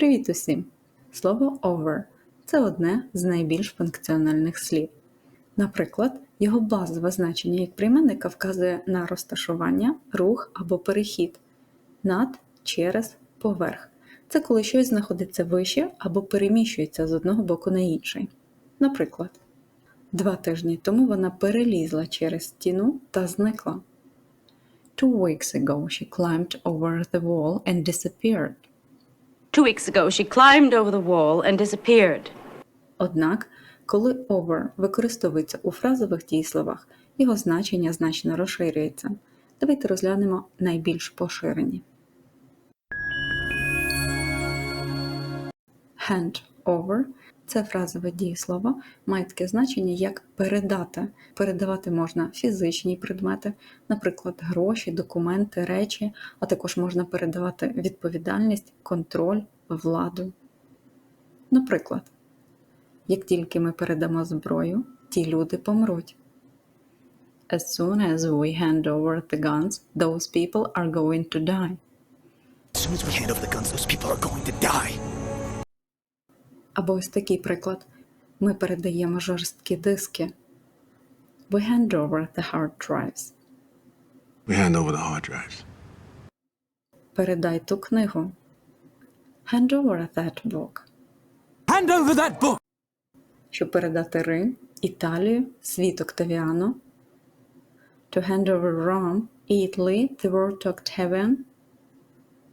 Привіт усім! Слово over це одне з найбільш функціональних слів. Наприклад, його базове значення як прийменника вказує на розташування, рух або перехід над, через, поверх. Це коли щось знаходиться вище або переміщується з одного боку на інший. Наприклад, два тижні тому вона перелізла через стіну та зникла. Two weeks ago she climbed over the wall and disappeared. Two weeks ago, she climbed over the wall and disappeared. Однак, коли over використовується у фразових дієсловах, його значення значно розширюється. Давайте розглянемо найбільш поширені. Hand over – це фразове дієслово, має таке значення як передати. Передавати можна фізичні предмети, наприклад, гроші, документи, речі, а також можна передавати відповідальність, контроль, владу. Наприклад, як тільки ми передамо зброю, ті люди помруть. As soon as we hand over the guns, those people are going to die. As soon as we hand over the guns, those people are going to die. Або ось такий приклад. Ми передаємо жорсткі диски. We hand over the hard drives. We hand over the hard drives. Передай ту книгу. Hand over that book. Hand over that book! Щоб передати Рим, Італію, світ Октавіану. To hand over Rome, Italy, the world to Octavian.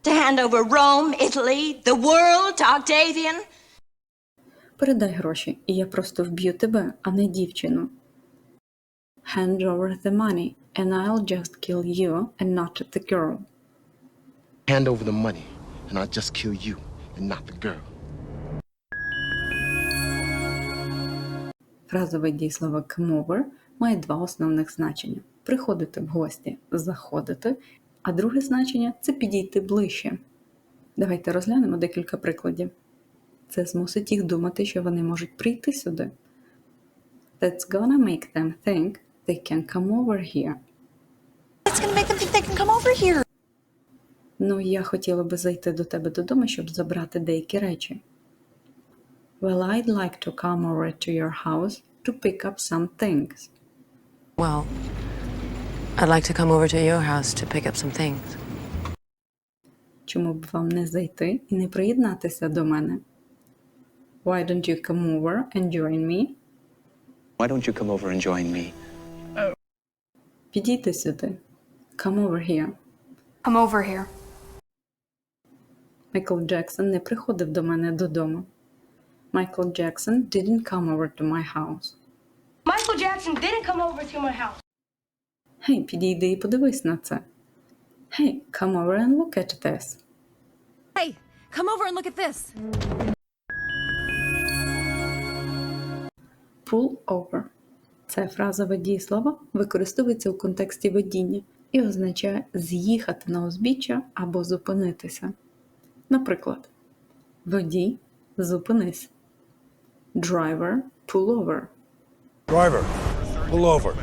To hand over Rome, Italy, the world to Octavian. Передай гроші, і я просто вб'ю тебе, а не дівчину. Hand over the money, and I'll just kill you and not the girl. Hand over the money, and I'll just kill you and not the girl. Фразове дієслово come over має два основних значення: приходити в гості, заходити, а друге значення це підійти ближче. Давайте розглянемо декілька прикладів. Це змусить їх думати, що вони можуть прийти сюди. That's gonna make them think they can come over here. It's gonna make them think they can come over here. Ну, я хотіла би зайти до тебе додому, щоб забрати деякі речі. Well, I'd like to come over to your house to pick up some things. Well, I'd like to come over to your house to pick up some things. Чому б вам не зайти і не приєднатися до мене? Why don't you come over and join me? Why don't you come over and join me? Підійди сюди. Come over here. Come over here. Майкл Джексон не приходив до мене додому. Michael Jackson didn't come over to my house. Michael Jackson didn't come over to my house. Гей, підійди і подивись на це. Hey, come over and look at this. Hey, come over and look at this. Pull over. Це фразове дієслово використовується у контексті водіння і означає з'їхати на узбіччя або зупинитися. Наприклад, водій зупинись. Driver pull over. Driver, pull over.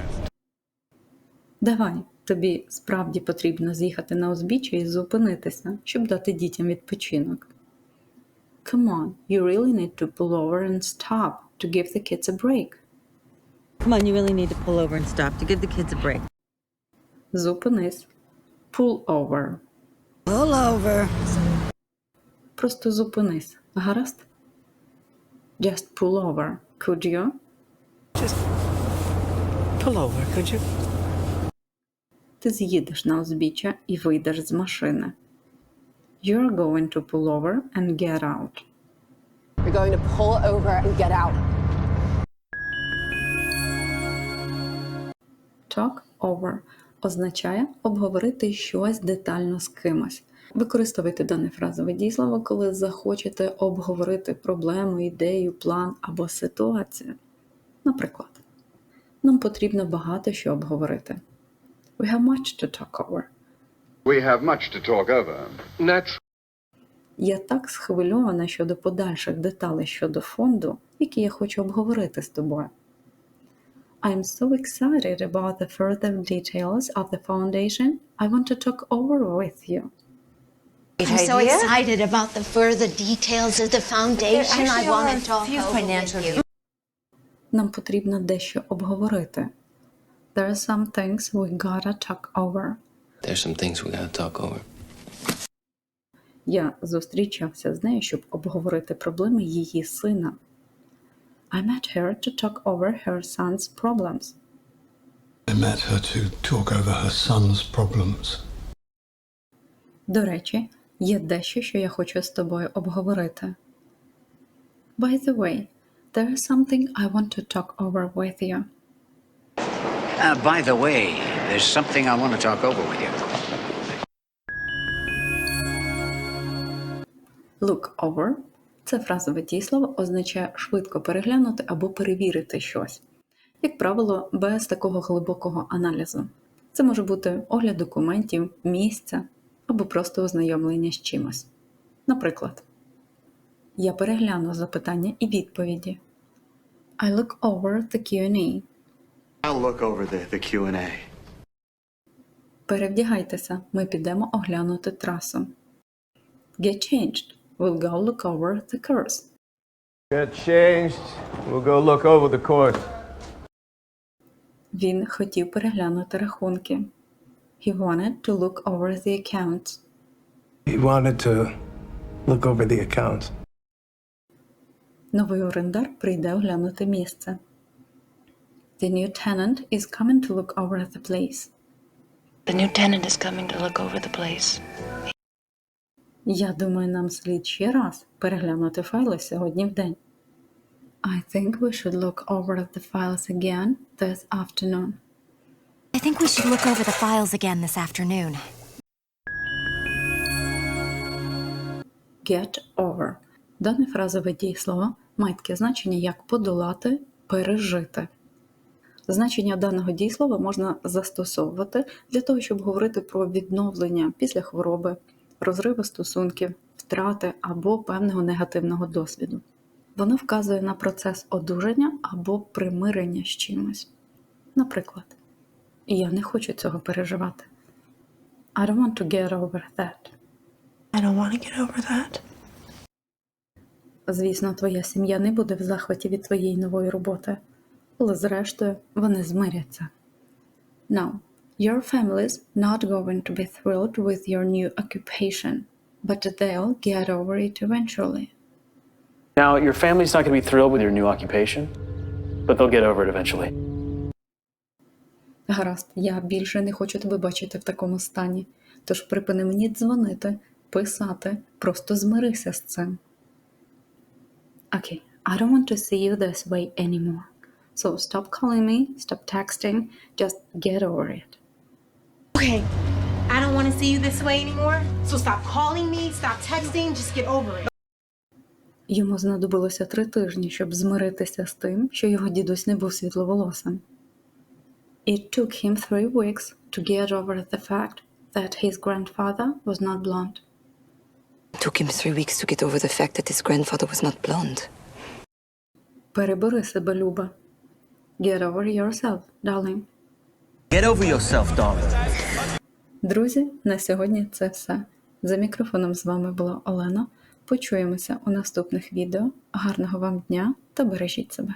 Давай, тобі справді потрібно з'їхати на узбіччя і зупинитися, щоб дати дітям відпочинок. Come on, you really need to pull over and stop to give the kids a break. Come on, you really need to pull over and stop to give the kids a break. Зупинись. Pull over. Pull over. Просто зупинись. Гаразд? Just pull over. Could you? Pull over, could you? Ти з'їдеш на узбіччя і вийдеш з машини. You're going to pull over and get out. You're going to pull over and get out. Talk over означає обговорити щось детально з кимось. Використовуйте дане фразове дієслово, коли захочете обговорити проблему, ідею, план або ситуацію. Наприклад, нам потрібно багато що обговорити. We have much to talk over. We have much to talk over. Naturally. Я так схвильована щодо подальших деталей щодо фонду, які я хочу обговорити з тобою. I'm so excited about the further details of the foundation I want to talk over with you. I'm so excited about the further details of the foundation. I want to talk over with you. Нам потрібно дещо обговорити. There are some things we gotta talk over. There's some things we gotta talk over. Я зустрічався з нею, щоб обговорити проблеми її сина. I met her to talk over her son's problems. I met her to talk over her son's problems. До речі, є дещо, що я хочу з тобою обговорити. By the way, there is something I want to talk over with you. Uh, by the way, there's something I want to talk over with you. Look over – це фразове дієслово означає швидко переглянути або перевірити щось. Як правило, без такого глибокого аналізу. Це може бути огляд документів, місця або просто ознайомлення з чимось. Наприклад, я перегляну запитання і відповіді. I look over the Q&A. I'll look over the, the Q&A. Перевдягайтеся, ми підемо оглянути трасу. Get changed. We'll go look over the course. Get changed. We'll go look over the course. Він хотів переглянути рахунки. He wanted to look over the accounts. He wanted to look over the accounts. Новий орендар прийде оглянути місце. The new tenant is coming to look over the place. The new tenant is coming to look over the place. Я думаю, нам слід ще раз переглянути файли сьогодні в день. I think we should look over the files again this afternoon. I think we should look over the files again this afternoon. Get over. Дане фразове дієслово має таке значення як подолати, пережити. Значення даного дієслова можна застосовувати для того, щоб говорити про відновлення після хвороби, розриви стосунків, втрати або певного негативного досвіду. Воно вказує на процес одужання або примирення з чимось. Наприклад, я не хочу цього переживати. I don't want to get over that. I don't want to get over that. Звісно, твоя сім'я не буде в захваті від твоєї нової роботи, але зрештою вони змиряться. Now, your family's not going to be thrilled with your new occupation, but they'll get over it eventually. Now, your family's not going to be thrilled with your new occupation, but they'll get over it eventually. Гаразд, я більше не хочу тебе бачити в такому стані, тож припини мені дзвонити, писати, просто змирися з цим. Okay, I don't want to see you this way anymore. So stop calling me, stop texting, just get over it. Okay, I don't want to see you this way anymore. So stop calling me, stop texting, just get over it. Йому знадобилося три тижні, щоб змиритися з тим, що його дідусь не був світловолосим. It took him three weeks to get over the fact that his grandfather was not blonde. It took him three weeks to get over the fact that his grandfather was not blonde. Перебери себе, Люба. Get over yourself, darling. Get over yourself, darling. Друзі, на сьогодні це все. За мікрофоном з вами була Олена. Почуємося у наступних відео. Гарного вам дня та бережіть себе!